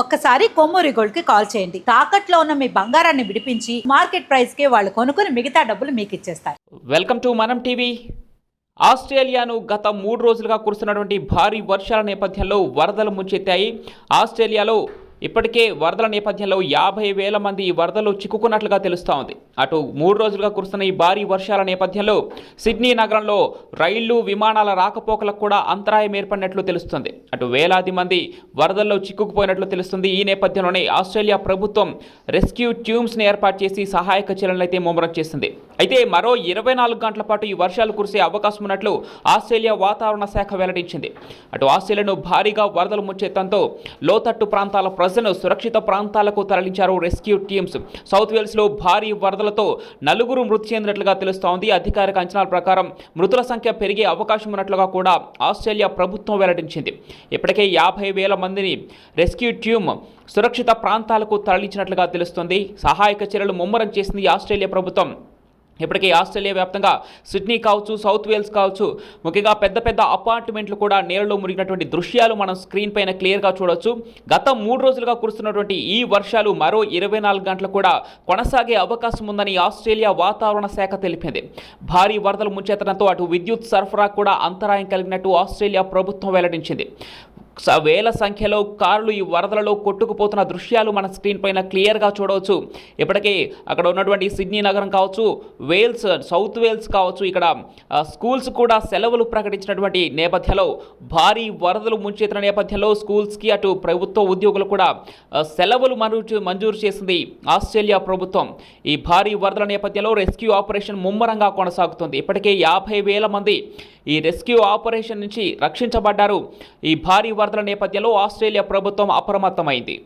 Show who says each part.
Speaker 1: ఒక్కసారి కొమ్మూరి గోల్డ్కి కాల్ చేయండి. తాకట్లో ఉన్న మీ బంగారాన్ని విడిపించి మార్కెట్ ప్రైస్కి వాళ్ళు కొనుక్కుని మిగతా డబ్బులు మీకు ఇచ్చేస్తారు
Speaker 2: వెల్కమ్ టు మనం టీవీ. ఆస్ట్రేలియాను గత మూడు రోజులుగా కురుస్తున్నటువంటి భారీ వర్షాల నేపథ్యంలో వరదలు ముంచెత్తాయి. ఆస్ట్రేలియాలో ఇప్పటికే వరదల నేపథ్యంలో యాభై వేల మంది ఈ వరదలు చిక్కుకున్నట్లుగా తెలుస్తూ ఉంది అటు మూడు రోజులుగా కురుస్తున్న ఈ భారీ వర్షాల నేపథ్యంలో సిడ్నీ నగరంలో రైళ్ళు విమానాల రాకపోకలకు కూడా అంతరాయం ఏర్పడినట్లు తెలుస్తుంది. అటు వేలాది మంది వరదల్లో చిక్కుకుపోయినట్లు తెలుస్తుంది. ఈ నేపథ్యంలోనే ఆస్ట్రేలియా ప్రభుత్వం రెస్క్యూ ట్యూమ్స్ని ఏర్పాటు చేసి సహాయక చర్యలను అయితే ముమ్మరం చేసింది. అయితే మరో ఇరవై నాలుగు గంటల పాటు ఈ వర్షాలు కురిసే అవకాశం ఉన్నట్లు ఆస్ట్రేలియా వాతావరణ శాఖ వెల్లడించింది. అటు ఆస్ట్రేలియాను భారీగా వరదలు ముచ్చేతంతో లోతట్టు ప్రాంతాల ప్రజలను సురక్షిత ప్రాంతాలకు తరలించారు రెస్క్యూ టీమ్స్. సౌత్ వేల్స్లో భారీ వరదలతో నలుగురు మృతి చెందినట్లుగా తెలుస్తోంది. అధికారిక అంచనాల ప్రకారం మృతుల సంఖ్య పెరిగే అవకాశం ఉన్నట్లుగా కూడా ఆస్ట్రేలియా ప్రభుత్వం వెల్లడించింది. ఇప్పటికే యాభై వేల మందిని రెస్క్యూ ట్యూమ్ సురక్షిత ప్రాంతాలకు తరలించినట్లుగా తెలుస్తుంది. సహాయక చర్యలు ముమ్మరం చేసింది ఆస్ట్రేలియా ప్రభుత్వం. ఇప్పటికే ఆస్ట్రేలియా వ్యాప్తంగా సిడ్నీ కావచ్చు సౌత్ వేల్స్ కావచ్చు ముఖ్యంగా పెద్ద పెద్ద అపార్ట్మెంట్లు కూడా నీళ్ళలో మురిగినటువంటి దృశ్యాలు మనం స్క్రీన్ పైన క్లియర్గా చూడొచ్చు. గత మూడు రోజులుగా కురుస్తున్నటువంటి ఈ వర్షాలు మరో ఇరవై నాలుగు గంటలు కూడా కొనసాగే అవకాశం ఉందని ఆస్ట్రేలియా వాతావరణ శాఖ తెలిపింది. భారీ వరదలు ముంచెత్తడంతో అటు విద్యుత్ సరఫరా కూడా అంతరాయం కలిగినట్టు ఆస్ట్రేలియా ప్రభుత్వం వెల్లడించింది. వేల సంఖ్యలో కార్లు ఈ వరదలలో కొట్టుకుపోతున్న దృశ్యాలు మన స్క్రీన్ పైన క్లియర్గా చూడవచ్చు. ఇప్పటికే అక్కడ ఉన్నటువంటి సిడ్నీ నగరం కావచ్చు వేల్స్ సౌత్ వేల్స్ కావచ్చు ఇక్కడ స్కూల్స్ కూడా సెలవులు ప్రకటించినటువంటి నేపథ్యంలో భారీ వరదలు ముంచెత్తిన నేపథ్యంలో స్కూల్స్కి అటు ప్రభుత్వ ఉద్యోగులు కూడా సెలవులు మంజూరు మంజూరు చేసింది ఆస్ట్రేలియా ప్రభుత్వం. ఈ భారీ వరదల నేపథ్యంలో రెస్క్యూ ఆపరేషన్ ముమ్మరంగా కొనసాగుతుంది. ఇప్పటికే యాభై వేల మంది ఈ రెస్క్యూ ఆపరేషన్ నుంచి రక్షించబడ్డారు. ఈ భారీ వార్తల నేపథ్యంలో ఆస్ట్రేలియా ప్రభుత్వం అప్రమత్తమైంది.